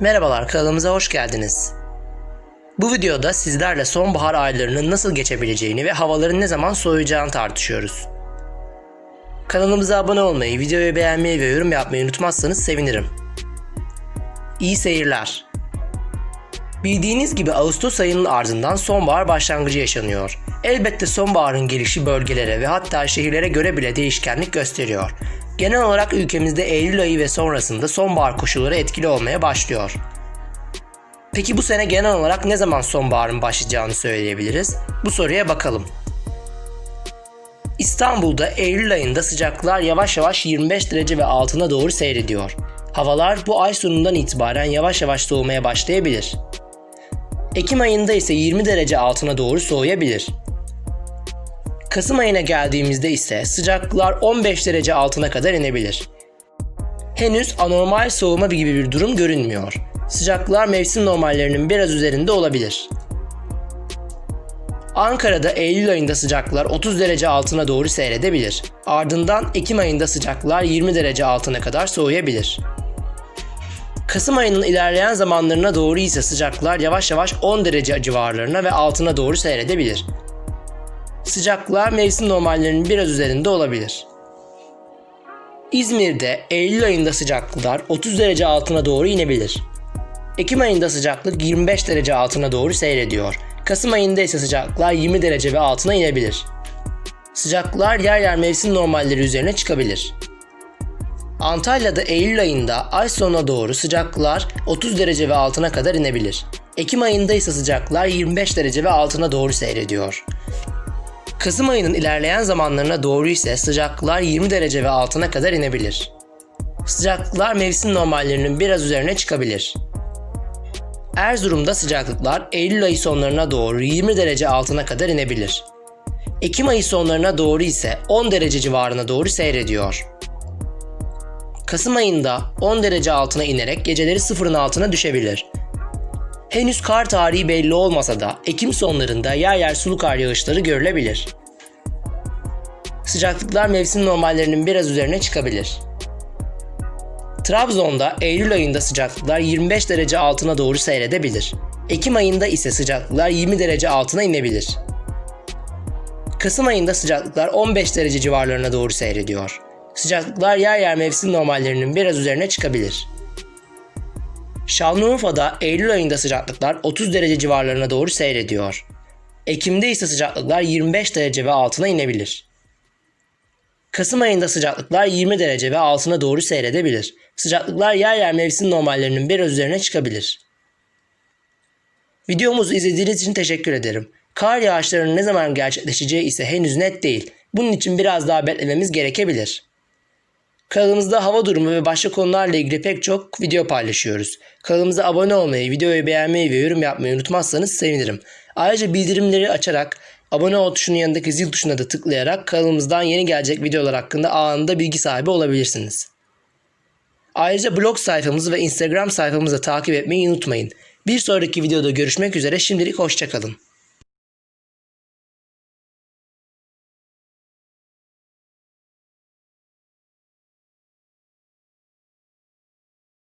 Merhabalar kanalımıza hoş geldiniz. Bu videoda sizlerle sonbahar aylarının nasıl geçebileceğini ve havaların ne zaman soğuyacağını tartışıyoruz. Kanalımıza abone olmayı, videoyu beğenmeyi ve yorum yapmayı unutmazsanız sevinirim. İyi seyirler. Bildiğiniz gibi Ağustos ayının ardından sonbahar başlangıcı yaşanıyor. Elbette sonbaharın gelişi bölgelere ve hatta şehirlere göre bile değişkenlik gösteriyor. Genel olarak ülkemizde Eylül ayı ve sonrasında sonbahar koşulları etkili olmaya başlıyor. Peki bu sene genel olarak ne zaman sonbaharın başlayacağını söyleyebiliriz? Bu soruya bakalım. İstanbul'da Eylül ayında sıcaklıklar yavaş yavaş 25 derece ve altına doğru seyrediyor. Havalar bu ay sonundan itibaren yavaş yavaş soğumaya başlayabilir. Ekim ayında ise 20 derece altına doğru soğuyabilir. Kasım ayına geldiğimizde ise sıcaklıklar 15 derece altına kadar inebilir. Henüz anormal soğuma gibi bir durum görünmüyor. Sıcaklıklar mevsim normallerinin biraz üzerinde olabilir. Ankara'da Eylül ayında sıcaklıklar 30 derece altına doğru seyredebilir. Ardından Ekim ayında sıcaklıklar 20 derece altına kadar soğuyabilir. Kasım ayının ilerleyen zamanlarına doğru ise sıcaklıklar yavaş yavaş 10 derece civarlarına ve altına doğru seyredebilir. Sıcaklıklar mevsim normallerinin biraz üzerinde olabilir. İzmir'de Eylül ayında sıcaklıklar 30 derece altına doğru inebilir. Ekim ayında sıcaklık 25 derece altına doğru seyrediyor. Kasım ayında ise sıcaklıklar 20 derece ve altına inebilir. Sıcaklıklar yer yer mevsim normalleri üzerine çıkabilir. Antalya'da Eylül ayında ay sonuna doğru sıcaklıklar 30 derece ve altına kadar inebilir. Ekim ayında ise sıcaklıklar 25 derece ve altına doğru seyrediyor. Kasım ayının ilerleyen zamanlarına doğru ise sıcaklıklar 20 derece ve altına kadar inebilir. Sıcaklıklar mevsim normallerinin biraz üzerine çıkabilir. Erzurum'da sıcaklıklar Eylül ayı sonlarına doğru 20 derece altına kadar inebilir. Ekim ayı sonlarına doğru ise 10 derece civarına doğru seyrediyor. Kasım ayında 10 derece altına inerek geceleri sıfırın altına düşebilir. Henüz kar tarihi belli olmasa da Ekim sonlarında yer yer sulu kar yağışları görülebilir. Sıcaklıklar mevsim normallerinin biraz üzerine çıkabilir. Trabzon'da Eylül ayında sıcaklıklar 25 derece altına doğru seyredebilir. Ekim ayında ise sıcaklıklar 20 derece altına inebilir. Kasım ayında sıcaklıklar 15 derece civarlarına doğru seyrediyor. Sıcaklıklar yer yer mevsim normallerinin biraz üzerine çıkabilir. Şanlıurfa'da Eylül ayında sıcaklıklar 30 derece civarlarına doğru seyrediyor. Ekim'de ise sıcaklıklar 25 derece ve altına inebilir. Kasım ayında sıcaklıklar 20 derece ve altına doğru seyredebilir. Sıcaklıklar yer yer mevsim normallerinin biraz üzerine çıkabilir. Videomuzu izlediğiniz için teşekkür ederim. Kar yağışlarının ne zaman gerçekleşeceği ise henüz net değil. Bunun için biraz daha beklememiz gerekebilir. Kanalımızda hava durumu ve başka konularla ilgili pek çok video paylaşıyoruz. Kanalımıza abone olmayı, videoyu beğenmeyi ve yorum yapmayı unutmazsanız sevinirim. Ayrıca bildirimleri açarak abone ol tuşunun yanındaki zil tuşuna da tıklayarak kanalımızdan yeni gelecek videolar hakkında anında bilgi sahibi olabilirsiniz. Ayrıca blog sayfamızı ve Instagram sayfamızı takip etmeyi unutmayın. Bir sonraki videoda görüşmek üzere şimdilik hoşçakalın.